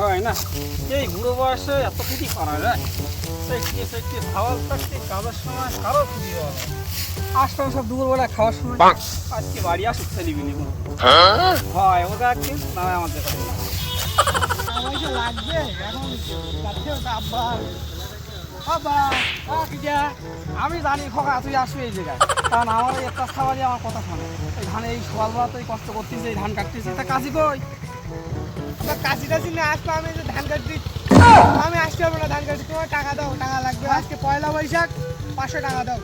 হয় না? এই বুড়ো বয়সে এত ক্ষতি করা যায়? সেটি সেটি খাওয়ার থাকতে কাজের সময় কারও ক্ষতি হওয়া যায় আসলাম সব দুপুরবেলা খাওয়ার সময় আজকে বাড়ি আসুক হয়? ওটা একদিন না আমাদের কাছে পয়সা লাগবে এখন যাচ্ছে ওটা আব্বা আব্বা আ, আমি জানি খোকা তুই আসবি এই জায়গায়। কারণ আমার এই একটা খাবারই আমার কথা শোনে। এই ধানে এই সকালবেলা তুই কষ্ট করতিস এই ধান কাটতিস তা কাজই কই? কাশি টাশি নিয়ে আসব আমি যে ধান কাটছি আমি আসতে পারব না ধান কাটছি তোমার টাকা দাও টাকা লাগবে। আজকে পয়লা বৈশাখ পাঁচশো টাকা দাও।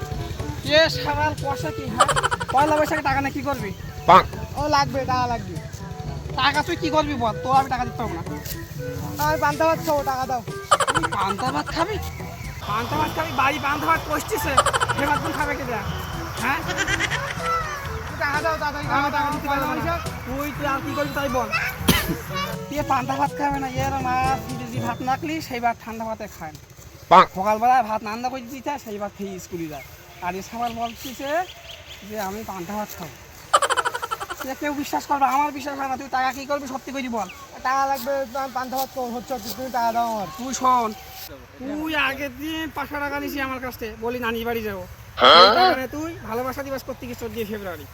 এ সারাল পয়সা কি হ্যাঁ? পয়লা বৈশাখে টাকা না কি করবি? ও লাগবে টাকা লাগবে। টাকা তুই কি করবি বল? তো আমি টাকা দিতে পারব না। আমি পান্তা ভাত খাব টাকা দাও। তুই পান্তা ভাত খাবি? পান্তা ভাত খাবি বাড়ি পান্তা ভাত কষতিছে। সে ভাত খাবে কে দেয়া হ্যাঁ? টাকা দাও তাড়াতাড়ি। টাকা দিতে পয়লা পারব না। বৈশাখ। তুই তুই আর কি করবি তাই বল। তুই পান্তা ভাত খাবে না এর মাছ যদি ভাত নাকলি সেইবার ঠান্ডা ভাতে খায় না। সকালবেলায় ভাত নান্দা করে দিতে সেইবার খেয়ে স্কুলে যায়। আর এ সবার বলতেছে যে আমি পান্তা ভাত খাব। সে কেউ বিশ্বাস করবে আমার বিশ্বাস হয় না তুই টাকা কি করবি সত্যি করে বল। টাকা লাগবে পান্তা ভাত হচ্ছে তুমি টাকা দাও আমার। তুই শোন তুই আগের দিন পাঁচশো টাকা নিছি আমার কাছ থেকে বলি নানি বাড়ি যাব। তুই ভালোবাসা দিবস করতে গিয়ে চোদ্দই ফেব্রুয়ারি।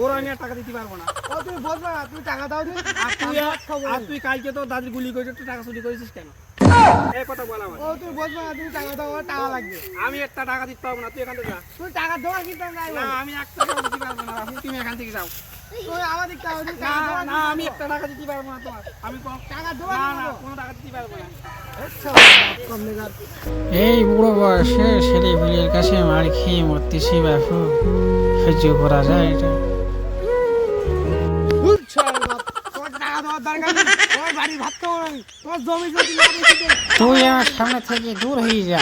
ওর আমি আর টাকা দিতে পারব না। ও তুমি বলবে না তুমি টাকা দাও আর তুই আর তুই কালকে তো দাদির গুলি করে তুই টাকা চুরি করেছিস কেন? এই কথা বল ও তুমি বলবে না তুমি টাকা দাও টাকা লাগবে। আমি একটা টাকা দিতে পারব না তুই এখান থেকে যা। তুমি টাকা কিন্তু না আমি দিতে পারব না তুমি এখান থেকে যাও। আমি একটা টাকা দিতে পারব না তোমার। আমি টাকা না কোনো টাকা দিতে পারব না। এই বুড়ো বয়সে ছেলে পিলের কাছে মার খেয়ে মরতেছি বাপু। সহ্য করা যায় এটা। তুই আমার সামনে থেকে দূর হয়ে যা।